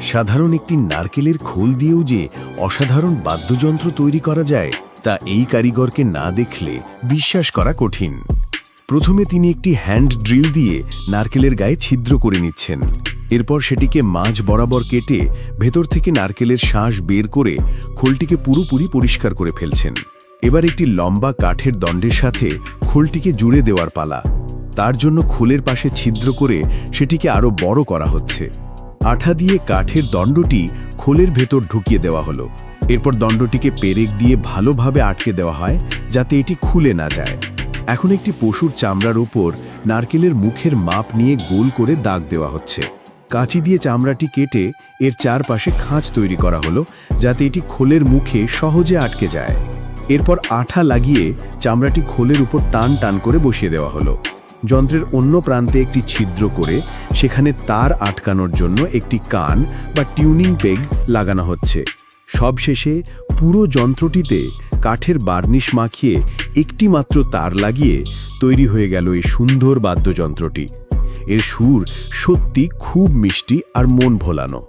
সাধারণ একটি নারকেলের খোল দিয়েও যে অসাধারণ বাদ্যযন্ত্র তৈরি করা যায়, তা এই কারিগরকে না দেখলে বিশ্বাস করা কঠিন। প্রথমে তিনি একটি হ্যান্ড ড্রিল দিয়ে নারকেলের গায়ে ছিদ্র করে নিচ্ছেন। এরপর সেটিকে মাঝ বরাবর কেটে ভেতর থেকে নারকেলের শ্বাস বের করে খোলটিকে পুরোপুরি পরিষ্কার করে ফেলছেন। এবার একটি লম্বা কাঠের দণ্ডের সাথে খোলটিকে জুড়ে দেওয়ার পালা। তার জন্য খোলের পাশে ছিদ্র করে সেটিকে আরও বড় করা হচ্ছে। আঠা দিয়ে কাঠের দণ্ডটি খোলের ভেতর ঢুকিয়ে দেওয়া হলো। এরপর দণ্ডটিকে পেরেক দিয়ে ভালোভাবে আটকে দেওয়া হয় যাতে এটি খুলে না যায়। এখন একটি পশুর চামড়ার উপর নারকেলের মুখের মাপ নিয়ে গোল করে দাগ দেওয়া হচ্ছে। কাঁচি দিয়ে চামড়াটি কেটে এর চারপাশে খাঁচ তৈরি করা হলো যাতে এটি খোলের মুখে সহজে আটকে যায়। এরপর আঠা লাগিয়ে চামড়াটি খোলের উপর টান টান করে বসিয়ে দেওয়া হলো। যন্ত্রের অন্য প্রান্তে একটি ছিদ্র করে সেখানে তার আটকানোর জন্য একটি কান বা টিউনিং পেগ লাগানো হচ্ছে। সবশেষে পুরো যন্ত্রটিতে কাঠের বার্নিশ মাখিয়ে একটি মাত্র তার লাগিয়ে তৈরি হয়ে গেল এই সুন্দর বাদ্যযন্ত্রটি। এর সুর সত্যি খুব মিষ্টি আর মন ভোলানো।